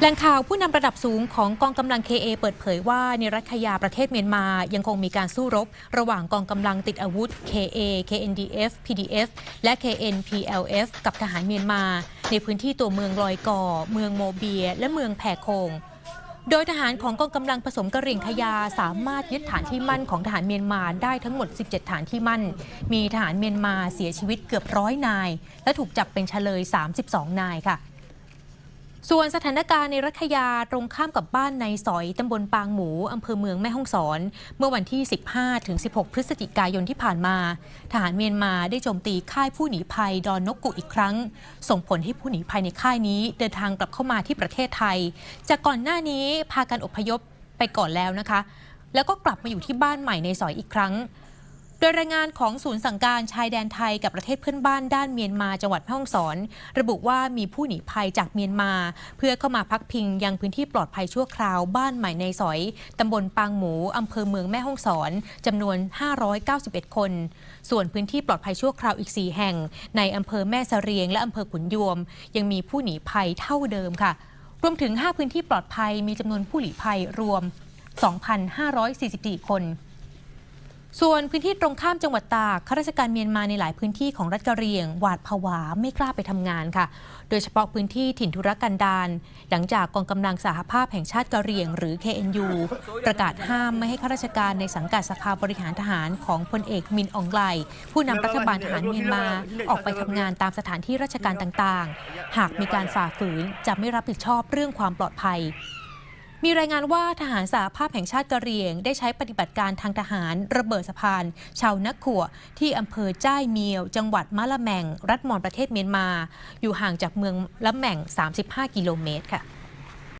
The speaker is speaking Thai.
แหล่งข่าวผู้นำระดับสูงของกองกำลัง KA เปิดเผยว่าในรัฐขยาประเทศเมียนมายังคงมีการสู้รบ ระหว่างกองกำลังติดอาวุธ KA KNDF PDF และ KNPLF กับทหารเมียนมา ในพื้นที่ตัวเมืองลอยก่อ เมืองโมเบีย และเมืองแผ่โคง โดยทหารของกองกำลังผสมกระเหรี่ยงขยาสามารถยึดฐานที่มั่นของทหารเมียนมาได้ทั้งหมด 17 ฐานที่มั่น มีทหารเมียนมาเสียชีวิตเกือบร้อยนาย และถูกจับเป็นเฉลย 32 นายค่ะ ส่วนสถานการณ์ในรัฐยาตรงข้ามกับบ้านในสอยตำบลปางหมูอำเภอเมืองแม่ฮ่องสอน เมื่อวันที่ 15ถึง16 พฤศจิกายนที่ผ่านมา ทหารเมียนมาได้โจมตีค่ายผู้หนีภัยดอนนกกุอีกครั้ง ส่งผลให้ผู้หนีภัยในค่ายนี้เดินทางกลับเข้ามาที่ประเทศไทย จากก่อนหน้านี้พากันอพยพไปก่อนแล้วนะคะ แล้วก็กลับมาอยู่ที่บ้านใหม่ในสอยอีกครั้ง โดยรายงานของศูนย์สั่งการชายแดนไทยกับประเทศเพื่อนบ้านด้านเมียนมาจังหวัดแม่ฮ่องสอน ระบุว่ามีผู้หนีภัยจากเมียนมา เพื่อเข้ามาพักพิงยังพื้นที่ปลอดภัยชั่วคราวบ้านใหม่ในสอยตำบลปางหมูอำเภอเมืองแม่ฮ่องสอนจำนวน 591 คน ส่วนพื้นที่ปลอดภัยชั่วคราวอีก 4 แห่ง ในอำเภอแม่เสรียง และอำเภอขุนยวม ยังมีผู้หนีภัยเท่าเดิมค่ะ รวมถึง 5 พื้นที่ปลอดภัยมีจำนวนผู้หนีภัยรวม 2,544 คน ส่วนพื้นที่ตรงข้ามจังหวัดตากข้าราชการเมียนมาในหลายพื้นที่ของรัฐกะเหรี่ยง หวาดผวาไม่กล้าไปทำงานค่ะ โดยเฉพาะพื้นที่ถิ่นธุรกันดารหลังจากกองกำลังสหภาพแห่งชาติกะเหรี่ยง หรือ KNU ประกาศห้ามไม่ให้ข้าราชการในสังกัดสภาบริหารทหารของพลเอกมินอองไลผู้นำรัฐบาลทหารเมียนมาออกไปทำงานตามสถานที่ราชการต่างๆ หากมีการฝ่าฝืนจะไม่รับผิดชอบเรื่องความปลอดภัย มีรายงานว่าทหารสหภาพแห่งชาติกะเหรี่ยง ได้ใช้ปฏิบัติการทางทหารระเบิดสะพาน ชาวนักขัว ที่อำเภอจ้ายเมียว จังหวัดมะละแมง รัฐมอนประเทศเมียนมา อยู่ห่างจากเมืองละแมง 35 กิโลเมตรค่ะ